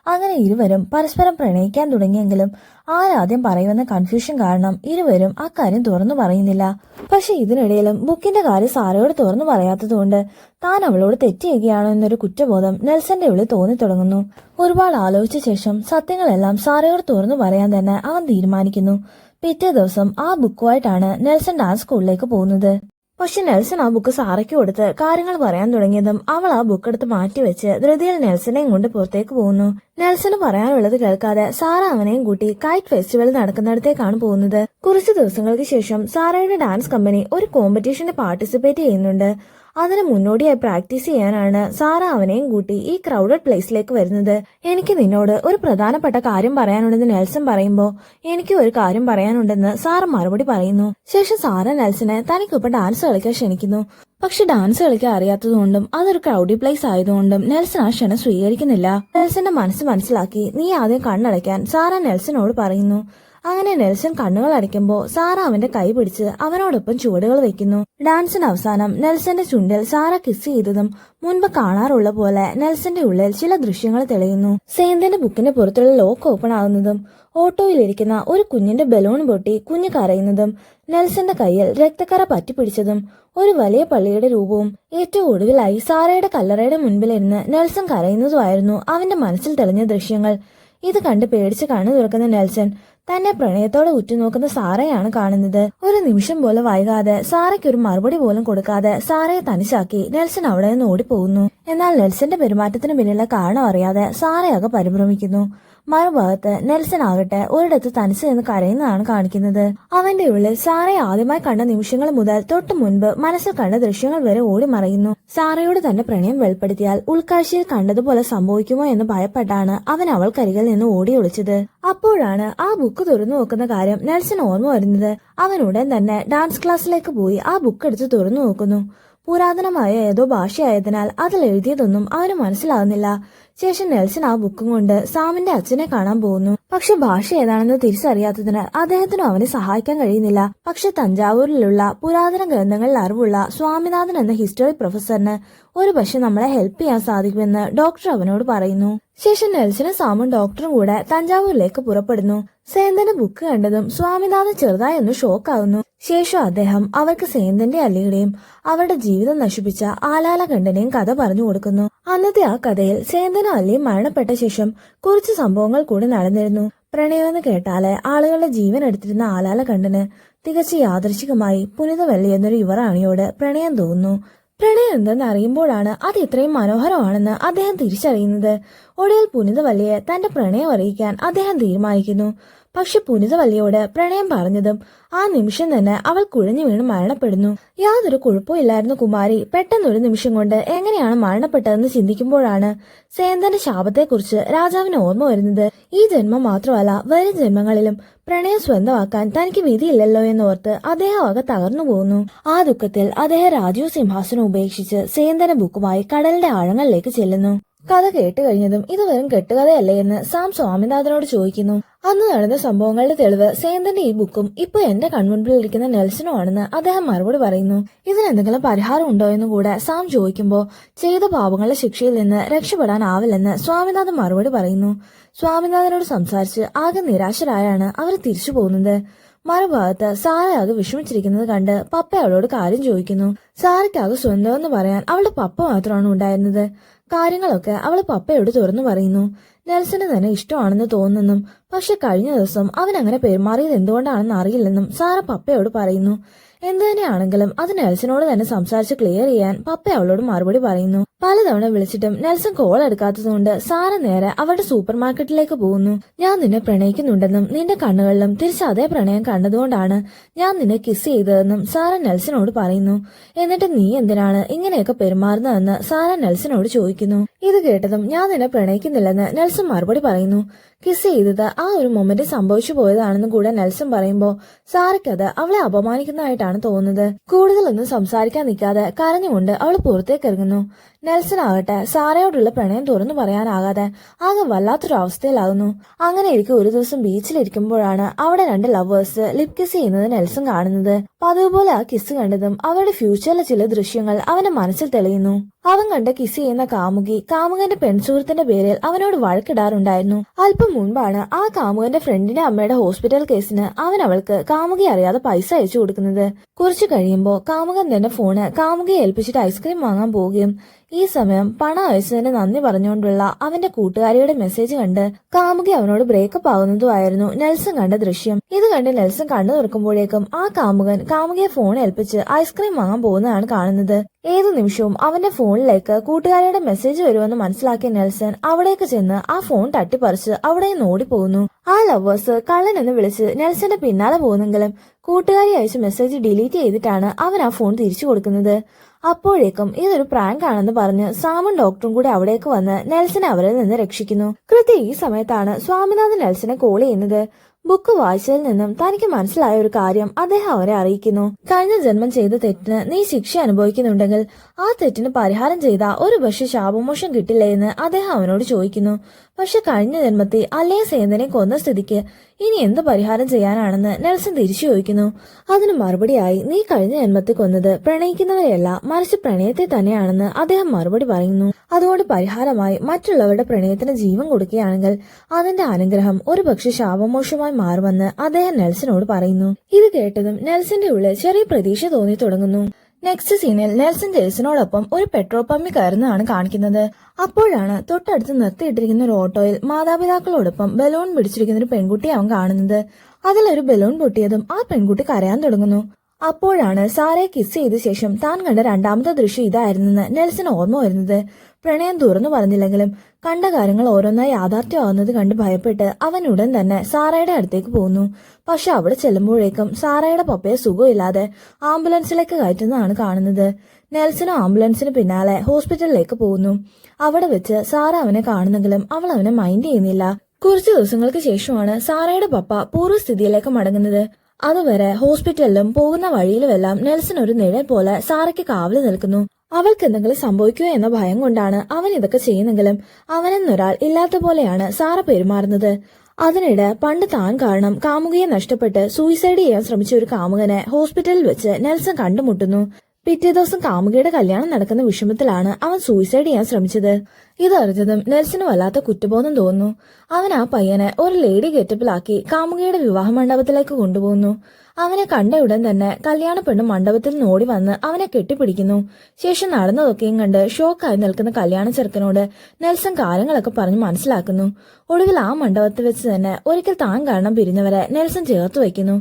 അങ്ങനെ ഇരുവരും പരസ്പരം പ്രണയിക്കാൻ തുടങ്ങിയെങ്കിലും ആരാദ്യം പറയുമെന്ന കൺഫ്യൂഷൻ കാരണം ഇരുവരും അക്കാര്യം തുറന്നു പറയുന്നില്ല. പക്ഷെ ഇതിനിടയിലും ബുക്കിന്റെ കാര്യം സാറയോട് തുറന്നു പറയാത്തതുകൊണ്ട് താൻ അവളോട് തെറ്റിയുകയാണോ എന്നൊരു കുറ്റബോധം നെൽസന്റെ ഉള്ളിൽ തോന്നി തുടങ്ങുന്നു. ഒരുപാട് ആലോചിച്ച ശേഷം സത്യങ്ങളെല്ലാം സാറയോട് തുറന്നു പറയാൻ തന്നെ അവൻ തീരുമാനിക്കുന്നു. പിറ്റേ ദിവസം ആ ബുക്കുമായിട്ടാണ് നെൽസൺ ഡാൻസ് സ്കൂളിലേക്ക് പോകുന്നത്. പക്ഷെ നെൽസൺ ആ ബുക്ക് സാറയ്ക്ക് കൊടുത്ത് കാര്യങ്ങൾ പറയാൻ തുടങ്ങിയതും അവൾ ആ ബുക്ക് എടുത്ത് മാറ്റിവെച്ച് ധൃതിയിൽ നെൽസനെയും കൊണ്ട് പുറത്തേക്ക് പോകുന്നു. നെൽസന് പറയാനുള്ളത് കേൾക്കാതെ സാറ അവനെയും കൂട്ടി കൈറ്റ് ഫെസ്റ്റിവൽ നടക്കുന്നിടത്തേക്കാണ് പോകുന്നത്. കുറച്ച് ദിവസങ്ങൾക്ക് ശേഷം സാറയുടെ ഡാൻസ് കമ്പനി ഒരു കോമ്പറ്റീഷന് പാർട്ടിസിപ്പേറ്റ് ചെയ്യുന്നുണ്ട്. അതിന് മുന്നോടിയായി പ്രാക്ടീസ് ചെയ്യാനാണ് സാറ അവനെയും കൂട്ടി ഈ ക്രൗഡഡ് പ്ലേസിലേക്ക് വരുന്നത്. എനിക്ക് നിന്നോട് ഒരു പ്രധാനപ്പെട്ട കാര്യം പറയാനുണ്ടെന്ന് നെൽസൺ പറയുമ്പോൾ എനിക്ക് ഒരു കാര്യം പറയാനുണ്ടെന്ന് സാറ മറുപടി പറയുന്നു. ശേഷം സാറ നെൽസനെ തനിക്കൊപ്പം ഡാൻസ് കളിക്കാൻ ക്ഷണിക്കുന്നു. പക്ഷെ ഡാൻസ് കളിക്കാൻ അറിയാത്തതുകൊണ്ടും അതൊരു ക്രൗഡി പ്ലേസ് ആയതുകൊണ്ടും നെൽസൺ ആ ക്ഷണം സ്വീകരിക്കുന്നില്ല. നെൽസന്റെ മനസ്സ് മനസ്സിലാക്കി നീ ആദ്യം കണ്ണടയ്ക്കാൻ സാറ നെൽസനോട് പറയുന്നു. അങ്ങനെ നെൽസൺ കണ്ണുകൾ അടയ്ക്കുമ്പോൾ സാറ അവന്റെ കൈ പിടിച്ച് അവനോടൊപ്പം ചുവടുകൾ വെക്കുന്നു. ഡാൻസിന് അവസാനം നെൽസന്റെ ചുണ്ടിൽ സാറ കിസ് ചെയ്തതും മുൻപ് കാണാറുള്ള പോലെ നെൽസന്റെ ഉള്ളിൽ ചില ദൃശ്യങ്ങൾ തെളിയുന്നു. സേന്തിന്റെ ബുക്കിന്റെ പുറത്തുള്ള ലോക്ക് ഓപ്പൺ ആകുന്നതും ഓട്ടോയിലിരിക്കുന്ന ഒരു കുഞ്ഞിന്റെ ബലൂൺ പൊട്ടി കുഞ്ഞു കരയുന്നതും നെൽസന്റെ കയ്യിൽ രക്തക്കറ പറ്റിപ്പിടിച്ചതും ഒരു വലിയ പള്ളിയുടെ രൂപവും ഏറ്റവും ഒടുവിലായി സാറയുടെ കല്ലറയുടെ മുൻപിലിരുന്ന് നെൽസൺ കരയുന്നതുമായിരുന്നു അവന്റെ മനസ്സിൽ തെളിഞ്ഞ ദൃശ്യങ്ങൾ. ഇത് കണ്ട് പേടിച്ച് കണ്ണു തുറക്കുന്ന നെൽസൺ തന്നെ പ്രണയത്തോടെ ഉറ്റുനോക്കുന്ന സാറയാണ് കാണുന്നത്. ഒരു നിമിഷം പോലും വൈകാതെ സാറയ്ക്ക് ഒരു മറുപടി പോലും കൊടുക്കാതെ സാറയെ തനിച്ചാക്കി നെൽസൺ അവിടെ നിന്ന് ഓടിപ്പോകുന്നു. എന്നാൽ നെൽസന്റെ പെരുമാറ്റത്തിന് പിന്നിലെ കാരണം അറിയാതെ സാറയാകെ പരിഭ്രമിക്കുന്നു. മറുഭാഗത്ത് നെൽസൺ ആകട്ടെ ഒരിടത്ത് തനിച്ച് നിന്ന് കരയുന്നതാണ് കാണിക്കുന്നത്. അവന്റെ ഉള്ളിൽ സാറയെ ആദ്യമായി കണ്ട നിമിഷങ്ങൾ മുതൽ തൊട്ടു മുൻപ് മനസ്സിൽ കണ്ട ദൃശ്യങ്ങൾ വരെ ഓടി മറയുന്നു. സാറയോട് തന്റെ പ്രണയം വെളിപ്പെടുത്തിയാൽ ഉൾക്കാഴ്ചയിൽ കണ്ടതുപോലെ സംഭവിക്കുമോ എന്ന് ഭയപ്പെട്ടാണ് അവൻ അവൾക്കരികിൽ നിന്ന് ഓടി ഒളിച്ചത്. അപ്പോഴാണ് ആ ബുക്ക് തുറന്നു നോക്കുന്ന കാര്യം നെൽസൺ ഓർമ്മ വരുന്നത്. അവൻ ഉടൻ തന്നെ ഡാൻസ് ക്ലാസ്സിലേക്ക് പോയി ആ ബുക്ക് എടുത്ത് തുറന്നു നോക്കുന്നു പുരാതനമായ ഏതോ ഭാഷയായതിനാൽ അതിൽ എഴുതിയതൊന്നും അവന് മനസ്സിലാകുന്നില്ല ശേഷം നെൽസൺ ആ ബുക്കും കൊണ്ട് സാമിന്റെ അച്ഛനെ കാണാൻ പോകുന്നു. പക്ഷെ ഭാഷ ഏതാണെന്ന് തിരിച്ചറിയാത്തതിനാൽ അദ്ദേഹത്തിനും അവനെ സഹായിക്കാൻ കഴിയുന്നില്ല. പക്ഷെ തഞ്ചാവൂരിലുള്ള പുരാതന ഗ്രന്ഥങ്ങളിൽ അറിവുള്ള സ്വാമിനാഥൻ എന്ന ഹിസ്റ്ററി പ്രൊഫസറിന് ഒരു പക്ഷെ നമ്മളെ ഹെൽപ്പ് ചെയ്യാൻ സാധിക്കുമെന്ന് ഡോക്ടർ അവനോട് പറയുന്നു. ശേഷം നെൽസനും സാമും ഡോക്ടറും കൂടെ തഞ്ചാവൂരിലേക്ക് പുറപ്പെടുന്നു. സേന്തന്റെ ബുക്ക് കണ്ടതും സ്വാമിനാഥൻ ചെറുതായി ഒന്ന് ഷോക്കാവുന്നു. ശേഷം അദ്ദേഹം അവർക്ക് സേന്തന്റെ അല്ലിയുടെയും അവരുടെ ജീവിതം നശിപ്പിച്ച ആലാലകണ്ഠനെയും കഥ പറഞ്ഞു കൊടുക്കുന്നു. അന്നത്തെ ആ കഥയിൽ സേന്തനും അല്ലിയും മരണപ്പെട്ട ശേഷം കുറച്ച് സംഭവങ്ങൾ കൂടി നടന്നിരുന്നു. പ്രണയമെന്ന് കേട്ടാൽ ആളുകളുടെ ജീവൻ എടുത്തിരുന്ന ആലാലകണ്ഠന് തികച്ച യാദൃശികമായി പുനിതവല്ലി എന്നൊരു യുവറാണിയോട് പ്രണയം തോന്നുന്നു. പ്രണയം എന്തെന്ന് അറിയുമ്പോഴാണ് അത് ഇത്രയും മനോഹരമാണെന്ന് അദ്ദേഹം തിരിച്ചറിയുന്നത്. ഒടുവിൽ പുനിതവല്ലിയെ തന്റെ പ്രണയം അറിയിക്കാൻ അദ്ദേഹം തീരുമാനിക്കുന്നു. പക്ഷെ പുനിതവല്ലിയോട് പ്രണയം പറഞ്ഞതും ആ നിമിഷം തന്നെ അവൾ കുഴഞ്ഞു വീണ് മരണപ്പെടുന്നു. യാതൊരു കുഴപ്പമില്ലായിരുന്നു കുമാരി. പെട്ടെന്നൊരു നിമിഷം കൊണ്ട് എങ്ങനെയാണ് മരണപ്പെട്ടതെന്ന് ചിന്തിക്കുമ്പോഴാണ് സേന്തന്റെ ശാപത്തെക്കുറിച്ച് രാജാവിന് ഓർമ്മ വരുന്നത്. ഈ ജന്മം മാത്രമല്ല വരും ജന്മങ്ങളിലും പ്രണയം സ്വന്തമാക്കാൻ തനിക്ക് വിധിയില്ലല്ലോ എന്നോർത്ത് അദ്ദേഹം ആകെ തകർന്നു പോകുന്നു ആ ദുഃഖത്തിൽ അദ്ദേഹം രാജീവ് സിംഹാസനം ഉപേക്ഷിച്ച് സേന്തന ബുക്കുമായി കടലിന്റെ ആഴങ്ങളിലേക്ക് ചെല്ലുന്നു. കഥ കേട്ട് കഴിഞ്ഞതും ഇത് വെറും കെട്ടുകഥയല്ലേ എന്ന് സാം സ്വാമിനാഥനോട് ചോദിക്കുന്നു. അന്ന് നടന്ന സംഭവങ്ങളുടെ തെളിവ് സേന്തന്റെ ഈ ബുക്കും ഇപ്പൊ എന്റെ കൺമുൻപിൽ ഇരിക്കുന്ന നെൽസനും ആണെന്ന് അദ്ദേഹം മറുപടി പറയുന്നു. ഇതിനെന്തെങ്കിലും പരിഹാരം ഉണ്ടോ എന്ന് കൂടെ സാം ചോദിക്കുമ്പോൾ ചെയ്ത പാപങ്ങളുടെ ശിക്ഷയിൽ നിന്ന് രക്ഷപ്പെടാനാവില്ലെന്ന് സ്വാമിനാഥൻ മറുപടി പറയുന്നു. സ്വാമിനാഥനോട് സംസാരിച്ച് ആകെ നിരാശരായാണ് അവർ തിരിച്ചു പോകുന്നത്. മറുഭാഗത്ത് സാറയാകെ വിഷമിച്ചിരിക്കുന്നത് കണ്ട് പപ്പ അവളോട് കാര്യം ചോദിക്കുന്നു. സാറയ്ക്കാകെ സ്വന്തമെന്ന് പറയാൻ അവളുടെ പപ്പ മാത്രമാണ് ഉണ്ടായിരുന്നത്. കാര്യങ്ങളൊക്കെ അവൾ പപ്പയോട് തുറന്നു പറയുന്നു. നെൽസന് തന്നെ ഇഷ്ടമാണെന്ന് തോന്നുന്നെന്നും പക്ഷെ കഴിഞ്ഞ ദിവസം അവൻ അങ്ങനെ പെരുമാറിയത് എന്തുകൊണ്ടാണെന്ന് അറിയില്ലെന്നും സാറ പപ്പയോട് പറയുന്നു. എന്തു തന്നെയാണെങ്കിലും അത് നെൽസനോട് തന്നെ സംസാരിച്ച് ക്ലിയർ ചെയ്യാൻ പപ്പ അവളോട് മറുപടി പറയുന്നു. പലതവണ വിളിച്ചിട്ടും നെൽസൺ കോൾ എടുക്കാത്തതുകൊണ്ട് സാറ നേരെ അവരുടെ സൂപ്പർ മാർക്കറ്റിലേക്ക് പോകുന്നു. ഞാൻ നിന്നെ പ്രണയിക്കുന്നുണ്ടെന്നും നിന്റെ കണ്ണുകളിലും തിരിച്ച് അതേ പ്രണയം കണ്ടതുകൊണ്ടാണ് ഞാൻ നിന്നെ കിസ് ചെയ്തതെന്നും സാറ നെൽസനോട് പറയുന്നു. എന്നിട്ട് നീ എന്തിനാണ് ഇങ്ങനെയൊക്കെ പെരുമാറുന്നതെന്ന് സാറ നെൽസനോട് ചോദിക്കുന്നു. ഇത് കേട്ടതും ഞാൻ നിന്നെ പ്രണയിക്കുന്നില്ലെന്ന് നെൽസൺ മറുപടി പറയുന്നു. കിസ് ചെയ്തത് ആ ഒരു മൊമെന്റ് സംഭവിച്ചു പോയതാണെന്നും കൂടെ നെൽസൺ പറയുമ്പോ സാറയ്ക്കത് അവളെ അപമാനിക്കുന്നതായിട്ടാണ് തോന്നുന്നത്. കൂടുതലൊന്നും സംസാരിക്കാൻ നിൽക്കാതെ കരഞ്ഞുകൊണ്ട് അവൾ പുറത്തേക്ക് ഇറങ്ങുന്നു. നെൽസൺ ആകട്ടെ സാറയോടുള്ള പ്രണയം തുറന്നു പറയാനാകാതെ ആകെ വല്ലാത്തൊരു അവസ്ഥയിലാകുന്നു അങ്ങനെ ഇരിക്കെ ഒരു ദിവസം ബീച്ചിലിരിക്കുമ്പോഴാണ് അവിടെ രണ്ട് ലവേഴ്സ് ലിപ് കിസ് ചെയ്യുന്നത് നെൽസൺ കാണുന്നത്. പതിവ് പോലെ ആ കിസ് കണ്ടതും അവരുടെ ഫ്യൂച്ചറിലെ ചില ദൃശ്യങ്ങൾ അവന്റെ മനസ്സിൽ തെളിയുന്നു. അവൻ കണ്ട കിസ് ചെയ്യുന്ന കാമുകി കാമുകന്റെ പെൺസുഹൃത്തിന്റെ പേരിൽ അവനോട് വഴക്കിടാറുണ്ടായിരുന്നു. അല്പം മുൻപാണ് ആ കാമുകന്റെ ഫ്രണ്ടിന്റെ അമ്മയുടെ ഹോസ്പിറ്റൽ കേസിന് അവൻ അവൾക്ക് കാമുകി അറിയാതെ പൈസ അയച്ചു കൊടുക്കുന്നത്. കുറച്ചു കഴിയുമ്പോൾ കാമുകൻ തന്നെ ഫോണ് കാമുകിയെ ഏൽപ്പിച്ചിട്ട് ഐസ്ക്രീം വാങ്ങാൻ പോവുകയും ഈ സമയം പണം അയച്ചതിന് നന്ദി പറഞ്ഞുകൊണ്ടുള്ള അവന്റെ കൂട്ടുകാരിയുടെ മെസ്സേജ് കണ്ട് കാമുകി അവനോട് ബ്രേക്കപ്പ് ആകുന്നതുമായിരുന്നു നെൽസൺ കണ്ട ദൃശ്യം. ഇത് കണ്ട് നെൽസൺ കണ്ണു തുറക്കുമ്പോഴേക്കും ആ കാമുകൻ കാമുകിയെ ഫോൺ ഏൽപ്പിച്ച് ഐസ്ക്രീം വാങ്ങാൻ പോകുന്നതാണ് കാണുന്നത്. ഏതു നിമിഷവും അവന്റെ ഫോണിലേക്ക് കൂട്ടുകാരിയുടെ മെസ്സേജ് വരുമെന്ന് മനസ്സിലാക്കിയ നെൽസൺ അവിടേക്ക് ചെന്ന് ആ ഫോൺ തട്ടിപ്പറിച്ച് അവിടെ നിന്ന് ഓടിപ്പോകുന്നു. ആ ലവേഴ്സ് കള്ളൻ എന്ന് വിളിച്ച് നെൽസന്റെ പിന്നാലെ പോകുന്നെങ്കിലും കൂട്ടുകാരി അയച്ച മെസ്സേജ് ഡിലീറ്റ് ചെയ്തിട്ടാണ് അവൻ ആ ഫോൺ തിരിച്ചു കൊടുക്കുന്നത്. അപ്പോഴേക്കും ഇതൊരു പ്രാങ്ക് ആണെന്ന് പറഞ്ഞ് സാമും ഡോക്ടറും കൂടി അവിടേക്ക് വന്ന് നെൽസനെ അവരിൽ നിന്ന് രക്ഷിക്കുന്നു. കൃത്യ ഈ സമയത്താണ് സ്വാമിനാഥൻ നെൽസനെ കോൾ ചെയ്യുന്നത്. ബുക്ക് വായിച്ചതിൽ നിന്നും തനിക്ക് മനസ്സിലായ ഒരു കാര്യം അദ്ദേഹം അവരെ അറിയിക്കുന്നു. കഴിഞ്ഞ ജന്മം ചെയ്ത തെറ്റിന് നീ ശിക്ഷ അനുഭവിക്കുന്നുണ്ടെങ്കിൽ ആ തെറ്റിന് പരിഹാരം ചെയ്ത ഒരു പക്ഷെ ശാപമോഷം കിട്ടില്ലേ എന്ന് അദ്ദേഹം അവനോട് ചോദിക്കുന്നു. പക്ഷെ കഴിഞ്ഞ ജന്മത്തെ അല്ലേ സേന്ദനെ കൊന്ന സ്ഥിതിക്ക് ഇനി എന്ത് പരിഹാരം ചെയ്യാനാണെന്ന് നെൽസൺ തിരിച്ചു ചോദിക്കുന്നു. അതിന് മറുപടിയായി നീ കഴിഞ്ഞ ജന്മത്തിൽ കൊന്നത് പ്രണയിക്കുന്നവരെയല്ല മറിച്ച് പ്രണയത്തെ തന്നെയാണെന്ന് അദ്ദേഹം മറുപടി പറയുന്നു. അതുകൊണ്ട് പരിഹാരമായി മറ്റുള്ളവരുടെ പ്രണയത്തിന് ജീവൻ കൊടുക്കുകയാണെങ്കിൽ അതിന്റെ അനുഗ്രഹം ഒരുപക്ഷെ ശാപമോഷമായി മാറുമെന്ന് അദ്ദേഹം നെൽസനോട് പറയുന്നു. ഇത് കേട്ടതും നെൽസന്റെ ഉള്ളിൽ ചെറിയ പ്രതീക്ഷ തോന്നി തുടങ്ങുന്നു. നെക്സ്റ്റ് സീനിൽ നെൽസൺ ജെയ്സനോടൊപ്പം ഒരു പെട്രോൾ പമ്പിൽ കയറുന്നതാണ് കാണിക്കുന്നത്. അപ്പോഴാണ് തൊട്ടടുത്ത് നിർത്തിയിട്ടിരിക്കുന്ന ഒരു ഓട്ടോയിൽ മാതാപിതാക്കളോടൊപ്പം ബലൂൺ പിടിച്ചിരിക്കുന്ന ഒരു പെൺകുട്ടിയെ അവൻ കാണുന്നത്. അതിലൊരു ബലൂൺ പൊട്ടിയതും ആ പെൺകുട്ടി കരയാൻ തുടങ്ങുന്നു. അപ്പോഴാണ് സാറയെ കിസ് ചെയ്ത ശേഷം താൻ കണ്ട രണ്ടാമത്തെ ദൃശ്യം ഇതായിരുന്നെന്ന് നെൽസൺ ഓർമ്മ വരുന്നത്. പ്രണയം തുറന്നു പറഞ്ഞില്ലെങ്കിലും കണ്ട കാര്യങ്ങൾ ഓരോന്നായി യാഥാർത്ഥ്യമാവുന്നത് കണ്ട് ഭയപ്പെട്ട് അവൻ ഉടൻ തന്നെ സാറയുടെ അടുത്തേക്ക് പോകുന്നു. പക്ഷെ അവിടെ ചെല്ലുമ്പോഴേക്കും സാറയുടെ പപ്പയെ സുഖമില്ലാതെ ആംബുലൻസിലേക്ക് കയറ്റുന്നതാണ് കാണുന്നത്. നെൽസനും ആംബുലൻസിന് പിന്നാലെ ഹോസ്പിറ്റലിലേക്ക് പോകുന്നു. അവിടെ വെച്ച് സാറ അവനെ കാണുന്നെങ്കിലും അവൾ അവനെ മൈൻഡ് ചെയ്യുന്നില്ല. കുറച്ചു ദിവസങ്ങൾക്ക് ശേഷമാണ് സാറയുടെ പപ്പ പൂർവസ്ഥിതിയിലേക്ക് മടങ്ങുന്നത്. അതുവരെ ഹോസ്പിറ്റലിലും പോകുന്ന വഴിയിലുമെല്ലാം നെൽസൺ ഒരു നിഴൽ പോലെ സാറയ്ക്ക് കാവൽ നിൽക്കുന്നു. അവൾക്ക് എന്തെങ്കിലും സംഭവിക്കുമോ എന്ന ഭയം കൊണ്ടാണ് അവൻ ഇതൊക്കെ ചെയ്യുന്നെങ്കിലും അവനെന്നൊരാൾ ഇല്ലാത്ത പോലെയാണ് സാറ പെരുമാറുന്നത്. അതിനിടെ പണ്ട് താൻ കാരണം കാമുകയെ നഷ്ടപ്പെട്ട് സൂയിസൈഡ് ചെയ്യാൻ ശ്രമിച്ച ഒരു കാമുകനെ ഹോസ്പിറ്റലിൽ വെച്ച് നെൽസൺ കണ്ടുമുട്ടുന്നു. പിറ്റേ ദിവസം കാമുകയുടെ കല്യാണം നടക്കുന്ന വിഷമത്തിലാണ് അവൻ സൂയിസൈഡ് ചെയ്യാൻ ശ്രമിച്ചത്. ഇതറിഞ്ഞതും നെൽസന് വല്ലാത്ത കുറ്റബോധം തോന്നുന്നു. അവൻ ആ പയ്യനെ ഒരു ലേഡി ഗെറ്റപ്പിലാക്കി കാമുകയുടെ വിവാഹ മണ്ഡപത്തിലേക്ക് കൊണ്ടുപോകുന്നു. അവനെ കണ്ട ഉടൻ തന്നെ കല്യാണ പെണ്ണ് മണ്ഡപത്തിൽ ഓടി വന്ന് അവനെ കെട്ടിപ്പിടിക്കുന്നു. ശേഷം നടന്നതൊക്കെയും കണ്ട് ഷോക്കായി നിൽക്കുന്ന കല്യാണ ചെറുക്കനോട് നെൽസൺ കാര്യങ്ങളൊക്കെ പറഞ്ഞ് മനസ്സിലാക്കുന്നു. ഒടുവിൽ ആ മണ്ഡപത്തിൽ വെച്ച് തന്നെ ഒരിക്കൽ താൻ കാരണം പിരിഞ്ഞവരെ നെൽസൺ ചേർത്ത് വയ്ക്കുന്നു.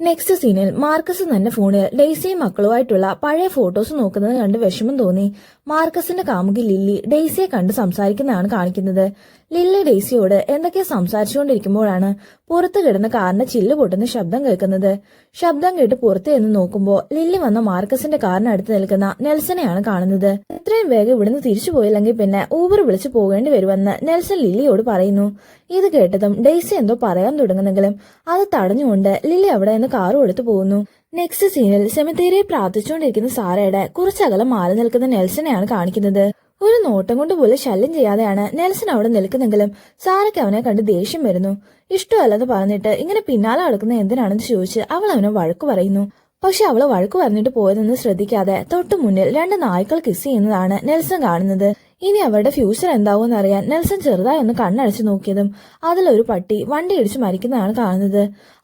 നെക്സ്റ്റ് സീനിൽ മാർക്കസ് തന്നെ ഫോണിൽ ഡെയ്സിയും മക്കളുമായിട്ടുള്ള പഴയ ഫോട്ടോസ് നോക്കുന്നത് കണ്ട് വിഷമം തോന്നി. മാർക്കസിന്റെ കാമുകി ലില്ലി ഡെയ്സിയെ കണ്ട് സംസാരിക്കുന്നതാണ് കാണിക്കുന്നത്. ലില്ലി ഡെയ്സിയോട് എന്തൊക്കെയോ സംസാരിച്ചുകൊണ്ടിരിക്കുമ്പോഴാണ് പുറത്ത് കിടന്ന കാറിന്റെ ചില്ല് പൊട്ടുന്ന ശബ്ദം കേൾക്കുന്നത്. ശബ്ദം കേട്ട് പുറത്ത് നിന്ന് നോക്കുമ്പോൾ ലില്ലി വന്ന മാർക്കസിന്റെ കാറിനടുത്ത് നിൽക്കുന്ന നെൽസനെയാണ് കാണുന്നത്. എത്രയും വേഗം ഇവിടുന്ന് തിരിച്ചു പോയില്ലെങ്കിൽ പിന്നെ ഊബർ വിളിച്ചു പോകേണ്ടി വരുമെന്ന് നെൽസൺ ലില്ലിയോട് പറയുന്നു. ഇത് കേട്ടതും ഡെയ്സി എന്തോ പറയാൻ തുടങ്ങുന്നെങ്കിലും അത് തടഞ്ഞുകൊണ്ട് ലില്ലി അവിടെ നിന്ന് കാറും എടുത്തു പോകുന്നു. നെക്സ്റ്റ് സീനിൽ സെമിത്തേരിയെ പ്രാർത്ഥിച്ചുകൊണ്ടിരിക്കുന്ന സാറയുടെ കുറച്ചകലം മാറി നിൽക്കുന്ന നെൽസനെയാണ് കാണിക്കുന്നത്. ഒരു നോട്ടം കൊണ്ട് പോലും ശല്യം ചെയ്യാതെയാണ് നെൽസൺ അവിടെ നിൽക്കുന്നെങ്കിലും സാറയ്ക്ക് അവനെ കണ്ട് ദേഷ്യം വരുന്നു. ഇഷ്ടമല്ലെന്ന് പറഞ്ഞിട്ട് ഇങ്ങനെ പിന്നാലെ നടക്കുന്ന എന്തിനാണെന്ന് ചോദിച്ച് അവൾ അവനെ വഴക്കു പറയുന്നു. പക്ഷെ അവൾ വഴക്ക് പറഞ്ഞിട്ട് പോയതെന്ന് ശ്രദ്ധിക്കാതെ തൊട്ടു മുന്നിൽ രണ്ട് നായ്ക്കൾ കിസ് ചെയ്യുന്നതാണ് നെൽസൺ കാണുന്നത്. ഇനി അവരുടെ ഫ്യൂച്ചർ എന്താവും അറിയാൻ നെൽസൺ ചെറുതായി ഒന്ന് കണ്ണടച്ച് നോക്കിയതും അതിലൊരു പട്ടി വണ്ടി ഇടിച്ച് മരിക്കുന്നതാണ് കാണുന്നത്.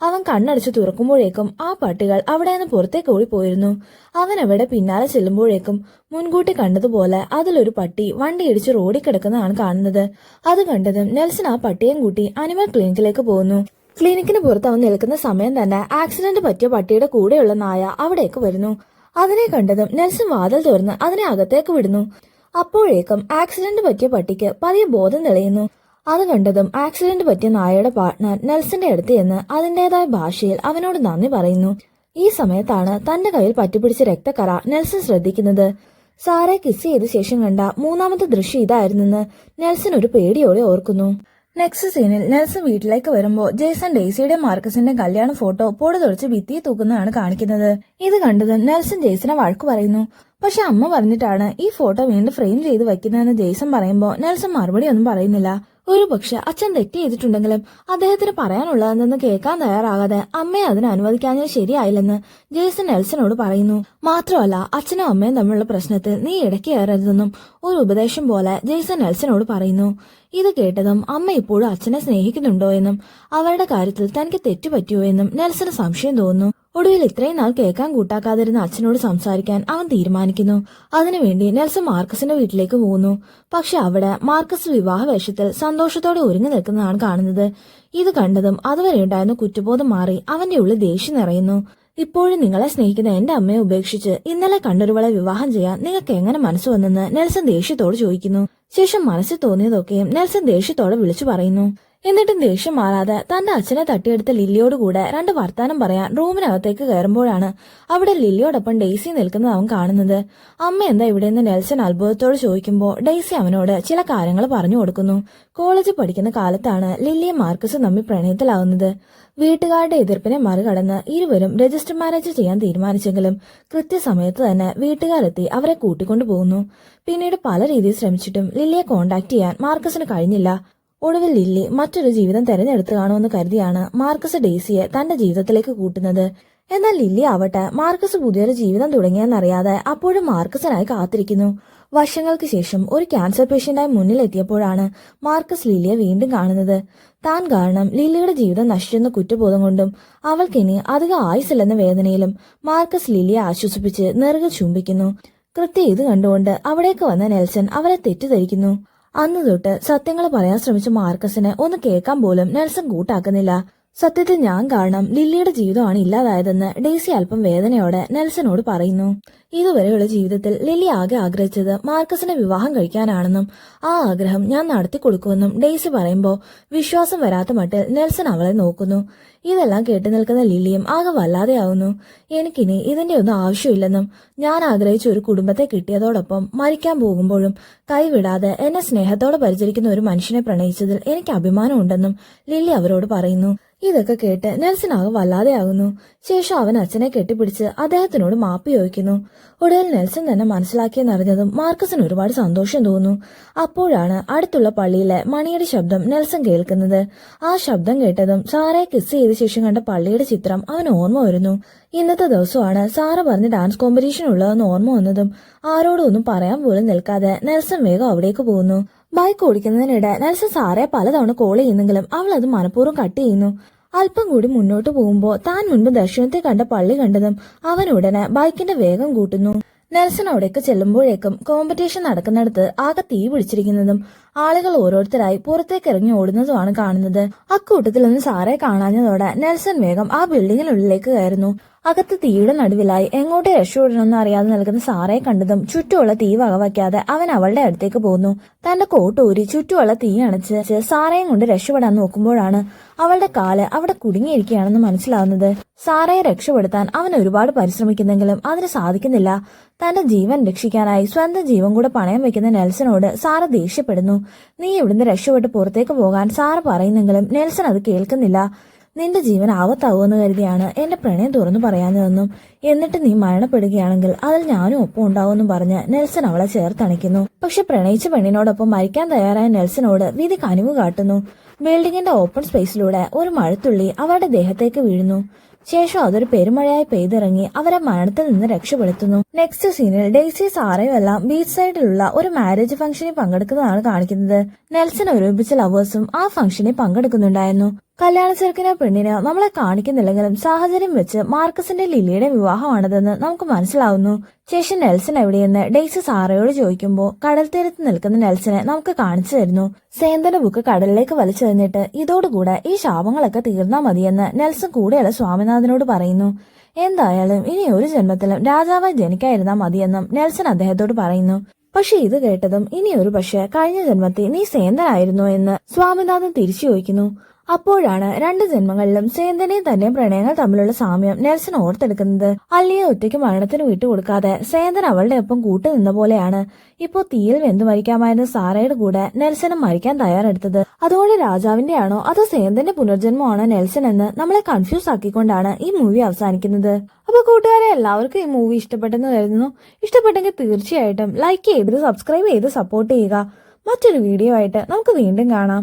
അവൻ കണ്ണടച്ച് തുറക്കുമ്പോഴേക്കും ആ പട്ടികൾ അവിടെ നിന്ന് പുറത്തേക്ക് ഓടിപ്പോയിരുന്നു. അവൻ അവിടെ പിന്നാലെ ചെല്ലുമ്പോഴേക്കും മുൻകൂട്ടി കണ്ടതുപോലെ അതിലൊരു പട്ടി വണ്ടി ഇടിച്ച് റോഡിൽ കിടക്കുന്നതാണ് കാണുന്നത്. അത് കണ്ടതും നെൽസൺ ആ പട്ടിയെയും കൂട്ടി അനിമൽ ക്ലിനിക്കിലേക്ക് പോകുന്നു ക്ലിനിക്കിന് പുറത്ത് അവൻ നിൽക്കുന്ന സമയം തന്നെ ആക്സിഡന്റ് പറ്റിയ പട്ടിയുടെ കൂടെയുള്ള നായ അവിടേക്ക് വരുന്നു. അതിനെ കണ്ടതും നെൽസൺ വാതിൽ തുറന്ന് അതിനെ അകത്തേക്ക് വിടുന്നു. അപ്പോഴേക്കും ആക്സിഡന്റ് പറ്റിയ പട്ടിക്ക് പതിയെ ബോധം തെളിയുന്നു. അത് കണ്ടതും ആക്സിഡന്റ് പറ്റിയ നായയുടെ പാർട്ട്ണർ നെൽസന്റെ അടുത്ത് ചെന്ന് അതിന്റേതായ ഭാഷയിൽ അവനോട് നന്ദി പറയുന്നു. ഈ സമയത്താണ് തന്റെ കയ്യിൽ പറ്റിപ്പിടിച്ച രക്തക്കറ നെൽസൺ ശ്രദ്ധിക്കുന്നത്. സാറെ കിസ് ചെയ്ത ശേഷം കണ്ട മൂന്നാമത്തെ ദൃശ്യം ഇതായിരുന്നെന്ന് നെൽസൺ ഒരു പേടിയോടെ ഓർക്കുന്നു. നെക്സ്റ്റ് സീനിൽ നെൽസൺ വീട്ടിലേക്ക് വരുമ്പോൾ ജേസൺ ഡേസിയുടെ മാർക്കസിന്റെ കല്യാണ ഫോട്ടോ പൊടി തുറച്ച് ഭിത്തിയെ തൂക്കുന്നതാണ് കാണിക്കുന്നത്. ഇത് കണ്ടത് നെൽസൺ ജേസനെ വഴക്കു പറയുന്നു. പക്ഷെ അമ്മ പറഞ്ഞിട്ടാണ് ഈ ഫോട്ടോ വീണ്ടും ഫ്രെയിം ചെയ്ത് വെക്കുന്നതെന്ന് ജേസൺ പറയുമ്പോൾ നെൽസൺ മറുപടി ഒന്നും പറയുന്നില്ല. ഒരു പക്ഷെ അച്ഛൻ തെറ്റ് ചെയ്തിട്ടുണ്ടെങ്കിലും അദ്ദേഹത്തിന് പറയാനുള്ളതെന്ന് കേൾക്കാൻ തയ്യാറാകാതെ അമ്മയെ അതിന് അനുവദിക്കാഞ്ഞത് ശരിയായില്ലെന്ന് ജേസൺ നെൽസനോട് പറയുന്നു. മാത്രമല്ല അച്ഛനും അമ്മയും തമ്മിലുള്ള പ്രശ്നത്തിൽ നീ ഇടയ്ക്ക് കയറരുതെന്നും ഒരു ഉപദേശം പോലെ ജേസൺ നെൽസനോട് പറയുന്നു. ഇത് കേട്ടതും അമ്മ ഇപ്പോഴും അച്ഛനെ സ്നേഹിക്കുന്നുണ്ടോ എന്നും അവരുടെ കാര്യത്തിൽ തനിക്ക് തെറ്റുപറ്റിയോ എന്നും നെൽസന് സംശയം തോന്നുന്നു. ഒടുവിൽ ഇത്രയും നാൾ കേൾക്കാൻ കൂട്ടാക്കാതിരുന്ന അച്ഛനോട് സംസാരിക്കാൻ അവൻ തീരുമാനിക്കുന്നു. അതിനുവേണ്ടി നെൽസൺ മാർക്കസിന്റെ വീട്ടിലേക്ക് പോകുന്നു. പക്ഷെ അവിടെ മാർക്കസ് വിവാഹ വേഷത്തിൽ സന്തോഷത്തോടെ ഒരുങ്ങി നിൽക്കുന്നതാണ് കാണുന്നത്. ഇത് കണ്ടതും അതുവരെ ഉണ്ടായിരുന്ന കുറ്റബോധം മാറി അവന്റെ ഉള്ളിൽ ദേഷ്യം നിറയുന്നു. ഇപ്പോഴും നിങ്ങളെ സ്നേഹിക്കുന്ന എന്റെ അമ്മയെ ഉപേക്ഷിച്ച് ഇന്നലെ കണ്ടൊരുവളെ വിവാഹം ചെയ്യാൻ നിങ്ങൾക്ക് എങ്ങനെ മനസ്സ് വന്നെന്ന് നെൽസൺ ദേഷ്യത്തോട് ചോദിക്കുന്നു. ശേഷം മനസ്സിൽ തോന്നിയതൊക്കെയും നെൽസൺ ദേഷ്യത്തോടെ വിളിച്ചു പറയുന്നു. എന്നിട്ടും ദേഷ്യം മാറാതെ തന്റെ അച്ഛനെ തട്ടിയെടുത്ത ലില്ലിയോട് കൂടെ രണ്ട് വർത്താനം പറയാൻ റൂമിനകത്തേക്ക് കയറുമ്പോഴാണ് അവിടെ ലില്ലിയോടൊപ്പം ഡെയ്സി നിൽക്കുന്നത് അവൻ കാണുന്നത്. അമ്മ എന്താ ഇവിടെയെന്ന് നെൽസൺ അത്ഭുതത്തോട് ചോദിക്കുമ്പോൾ ഡെയ്സി അവനോട് ചില കാര്യങ്ങൾ പറഞ്ഞു കൊടുക്കുന്നു. കോളേജിൽ പഠിക്കുന്ന കാലത്താണ് ലില്ലിയും മാർക്കസും തമ്മിൽ പ്രണയത്തിലാവുന്നത്. വീട്ടുകാരുടെ എതിർപ്പിനെ മറികടന്ന് ഇരുവരും രജിസ്റ്റർ മാരേജ് ചെയ്യാൻ തീരുമാനിച്ചെങ്കിലും കൃത്യസമയത്ത് തന്നെ വീട്ടുകാരെത്തി അവരെ കൂട്ടിക്കൊണ്ടു പോകുന്നു പിന്നീട് പല രീതിയിൽ ശ്രമിച്ചിട്ടും ലില്ലിയെ കോണ്ടാക്ട് ചെയ്യാൻ മാർക്കസിന് കഴിഞ്ഞില്ല. ഒടുവിൽ ലില്ലി മറ്റൊരു ജീവിതം തെരഞ്ഞെടുത്തു കാണുമെന്ന് കരുതിയാണ് മാർക്കസ് ഡേസിയെ തന്റെ ജീവിതത്തിലേക്ക് കൂട്ടുന്നത്. എന്നാൽ ലില്ലി ആവട്ടെ മാർക്കസ് പുതിയൊരു ജീവിതം തുടങ്ങിയെന്നറിയാതെ അപ്പോഴും മാർക്കസിനായി കാത്തിരിക്കുന്നു. വർഷങ്ങൾക്ക് ശേഷം ഒരു ക്യാൻസർ പേഷ്യന്റായി മുന്നിലെത്തിയപ്പോഴാണ് മാർക്കസ് ലില്ലിയെ വീണ്ടും കാണുന്നത്. താൻ കാരണം ലില്ലിയുടെ ജീവിതം നശിച്ചെന്ന കുറ്റബോധം കൊണ്ടും അവൾക്കിനി അധികം ആയുസില്ലെന്ന വേദനയിലും മാർക്കസ് ലില്ലിയെ ആശ്വസിപ്പിച്ച് നെറുകെ ചുംബിക്കുന്നു. കൃത്യം ഇത് കണ്ടുകൊണ്ട് അവിടേക്ക് വന്ന നെൽസൺ അവരെ തെറ്റിദ്ധരിക്കുന്നു. അന്ന് തൊട്ട് സത്യങ്ങൾ പറയാൻ ശ്രമിച്ച മാർക്കസിന് ഒന്ന് കേൾക്കാൻ പോലും നെൽസൺ കൂട്ടാക്കുന്നില്ല. സത്യത്തിൽ ഞാൻ കാരണം ലില്ലിയുടെ ജീവിതമാണ് ഇല്ലാതായതെന്ന് ഡേസി അല്പം വേദനയോടെ നെൽസനോട് പറയുന്നു. ഇതുവരെയുള്ള ജീവിതത്തിൽ ലില്ലി ആകെ ആഗ്രഹിച്ചത് മാർക്കസിനെ വിവാഹം കഴിക്കാനാണെന്നും ആ ആഗ്രഹം ഞാൻ നടത്തി കൊടുക്കുമെന്നും ഡേസി പറയുമ്പോൾ വിശ്വാസം വരാത്ത മട്ടിൽ നെൽസൺ അവളെ നോക്കുന്നു. ഇതെല്ലാം കേട്ടു നിൽക്കുന്ന ലില്ലിയും ആകെ വല്ലാതെയാവുന്നു. എനിക്കിനി ഇതിന്റെ ഒന്നും ആവശ്യമില്ലെന്നും ഞാൻ ആഗ്രഹിച്ച ഒരു കുടുംബത്തെ കിട്ടിയതോടൊപ്പം മരിക്കാൻ പോകുമ്പോഴും കൈവിടാതെ എന്നെ സ്നേഹത്തോടെ പരിചരിക്കുന്ന ഒരു മനുഷ്യനെ പ്രണയിച്ചതിൽ എനിക്ക് അഭിമാനമുണ്ടെന്നും ലില്ലി അവരോട് പറയുന്നു. ഇതൊക്കെ കേട്ട് നെൽസൺ ആകെ വല്ലാതെയാകുന്നു. ശേഷം അവൻ അച്ഛനെ കെട്ടിപ്പിടിച്ച് അദ്ദേഹത്തിനോട് മാപ്പ് ചോദിക്കുന്നു. ഒടുവിൽ നെൽസൺ തന്നെ മനസ്സിലാക്കിയെന്നറിഞ്ഞതും മാർക്കസിന് ഒരുപാട് സന്തോഷം തോന്നുന്നു. അപ്പോഴാണ് അടുത്തുള്ള പള്ളിയിലെ മണിയുടെ ശബ്ദം നെൽസൺ കേൾക്കുന്നത്. ആ ശബ്ദം കേട്ടതും സാറയെ കിസ് ചെയ്ത ശേഷം കണ്ട പള്ളിയുടെ ചിത്രം അവന് ഓർമ്മ വരുന്നു. ഇന്നത്തെ ദിവസമാണ് സാറ പറഞ്ഞ് ഡാൻസ് കോമ്പറ്റീഷൻ ഉള്ളതെന്ന് ഓർമ്മ വന്നതും ആരോടും ഒന്നും പറയാൻ പോലും നിൽക്കാതെ നെൽസൺ വേഗം അവിടേക്ക് പോകുന്നു. ബൈക്ക് ഓടിക്കുന്നതിനിടെ നെൽസൺ സാറെ പലതവണ കോൾ ചെയ്യുന്നെങ്കിലും അവൾ അത് മനഃപൂർവം കട്ട് ചെയ്യുന്നു. അല്പം കൂടി മുന്നോട്ട് പോകുമ്പോൾ താൻ മുൻപ് ദർശനത്തെ കണ്ട പള്ളി കണ്ടതും അവൻ ഉടനെ ബൈക്കിന്റെ വേഗം കൂട്ടുന്നു. നെൽസൺ അവിടേക്ക് ചെല്ലുമ്പോഴേക്കും കോമ്പറ്റീഷൻ നടക്കുന്നിടത്ത് ആകെ തീ പിടിച്ചിരിക്കുന്നതും ആളുകൾ ഓരോരുത്തരായി പുറത്തേക്ക് ഇറങ്ങി ഓടുന്നതുമാണ് കാണുന്നത്. അക്കൂട്ടത്തിൽ ഒന്ന് സാറെ കാണാഞ്ഞതോടെ നെൽസൺ വേഗം ആ ബിൽഡിങ്ങിനുള്ളിലേക്ക് കയറുന്നു. അകത്ത് തീയുടെ നടുവിലായി എങ്ങോട്ട് രക്ഷപ്പെടണമെന്ന് അറിയാതെ നിൽക്കുന്ന സാറെ കണ്ടതും ചുറ്റുമുള്ള തീ വകവയ്ക്കാതെ അവൻ അവളുടെ അടുത്തേക്ക് പോകുന്നു തന്റെ കോട്ട് ഊരി ചുറ്റുമുള്ള തീ അണച്ച് സാറയും കൊണ്ട് രക്ഷപ്പെടാൻ നോക്കുമ്പോഴാണ് അവളുടെ കാൽ അവിടെ കുടുങ്ങിയിരിക്കുകയാണെന്ന് മനസ്സിലാവുന്നത്. സാറയെ രക്ഷപ്പെടുത്താൻ അവൻ ഒരുപാട് പരിശ്രമിക്കുന്നെങ്കിലും അതിന് സാധിക്കുന്നില്ല. തന്റെ ജീവൻ രക്ഷിക്കാനായി സ്വന്തം ജീവൻ കൂടെ പണയം വെക്കുന്ന നെൽസനോട് സാറ ദേഷ്യപ്പെടുന്നു. നീ ഇവിടുന്ന് രക്ഷപ്പെട്ട് പുറത്തേക്ക് പോകാൻ സാറ് പറയുന്നെങ്കിലും നെൽസൺ അത് കേൾക്കുന്നില്ല. നിന്റെ ജീവൻ ആവത്താവുമെന്ന് കരുതിയാണ് എന്റെ പ്രണയം തുറന്നു പറയാഞ്ഞതെന്നും. എന്നിട്ട് നീ മരണപ്പെടുകയാണെങ്കിൽ അതിൽ ഞാനും ഒപ്പം ഉണ്ടാവുമെന്നും പറഞ്ഞ് നെൽസൺ അവളെ ചേർത്തണയ്ക്കുന്നു പക്ഷെ പ്രണയിച്ച പെണ്ണിനോടൊപ്പം മരിക്കാൻ തയ്യാറായ നെൽസനോട് വിധി കനിവ് കാട്ടുന്നു. ബിൽഡിങ്ങിന്റെ ഓപ്പൺ സ്പേസിലൂടെ ഒരു മഴത്തുള്ളി അവരുടെ ദേഹത്തേക്ക് വീഴുന്നു. ശേഷം അതൊരു പെരുമഴയായി പെയ്തിറങ്ങി അവരെ മരണത്തിൽ നിന്ന് രക്ഷപ്പെടുത്തുന്നു. നെക്സ്റ്റ് സീനിൽ ഡെയ്സി സാറയും എല്ലാം ബീച്ച് സൈഡിലുള്ള ഒരു മാരേജ് ഫംഗ്ഷനിൽ പങ്കെടുക്കുന്നതാണ് കാണിക്കുന്നത്. നെൽസൺ ഒരുമിച്ച് ലവേഴ്സും ആ ഫംഗ്ഷനിൽ പങ്കെടുക്കുന്നുണ്ടായിരുന്നു. കല്യാണ ചെറുക്കനോ പെണ്ണിനോ നമ്മളെ കാണിക്കുന്നില്ലെങ്കിലും സാഹചര്യം വെച്ച് മാർക്കസിന്റെ ലില്ലിയുടെ വിവാഹമാണിതെന്ന് നമുക്ക് മനസ്സിലാവുന്നു. ശേഷം നെൽസൺ എവിടെയെന്ന് ഡെയ്സ് സാറയോട് ചോദിക്കുമ്പോൾ കടൽ തീരത്ത് നിൽക്കുന്ന നെൽസനെ നമുക്ക് കാണിച്ചു തരുന്നു. സേന്തന്റെ ബുക്ക് കടലിലേക്ക് വലിച്ചെറിഞ്ഞിട്ട് ഇതോടുകൂടെ ഈ ശാപങ്ങളൊക്കെ തീർന്നാ മതിയെന്ന് നെൽസൺ കൂടെയുള്ള സ്വാമിനാഥനോട് പറയുന്നു. എന്തായാലും ഇനി ഒരു ജന്മത്തിലും രാജാവായി ജനിക്കാതിരുന്നാൽ മതിയെന്നും നെൽസൺ അദ്ദേഹത്തോട് പറയുന്നു. പക്ഷെ ഇത് കേട്ടതും ഇനി ഒരു പക്ഷെ കഴിഞ്ഞ ജന്മത്തിൽ നീ സേന്തനായിരുന്നു എന്ന് സ്വാമിനാഥൻ തിരിച്ചു ചോദിക്കുന്നു. അപ്പോഴാണ് രണ്ട് ജന്മങ്ങളിലും സേന്തനെയും തന്നെ പ്രണയങ്ങൾ തമ്മിലുള്ള സാമ്യം നെൽസൺ ഓർത്തെടുക്കുന്നത്. അല്ലിയെ ഒറ്റയ്ക്ക് മരണത്തിന് വിട്ടുകൊടുക്കാതെ സേന്തൻ അവളുടെ ഒപ്പം കൂട്ടുനിന്ന പോലെയാണ്. ഇപ്പോ തീയിൽ വെന്തു മരിക്കാമായിരുന്ന സാറയുടെ കൂടെ നെൽസനും മരിക്കാൻ തയ്യാറെടുത്തത്. അതോടെ രാജാവിന്റെ ആണോ അതോ സേന്തന്റെ പുനർജന്മമാണോ നെൽസൺ എന്ന് നമ്മളെ കൺഫ്യൂസ് ആക്കിക്കൊണ്ടാണ് ഈ മൂവി അവസാനിക്കുന്നത്. അപ്പൊ കൂട്ടുകാരെ എല്ലാവർക്കും ഈ മൂവി ഇഷ്ടപ്പെട്ടെന്ന് കരുതുന്നു. ഇഷ്ടപ്പെട്ടെങ്കിൽ തീർച്ചയായിട്ടും ലൈക്ക് ചെയ്ത് സബ്സ്ക്രൈബ് ചെയ്ത് സപ്പോർട്ട് ചെയ്യുക. മറ്റൊരു വീഡിയോ ആയിട്ട് നമുക്ക് വീണ്ടും കാണാം.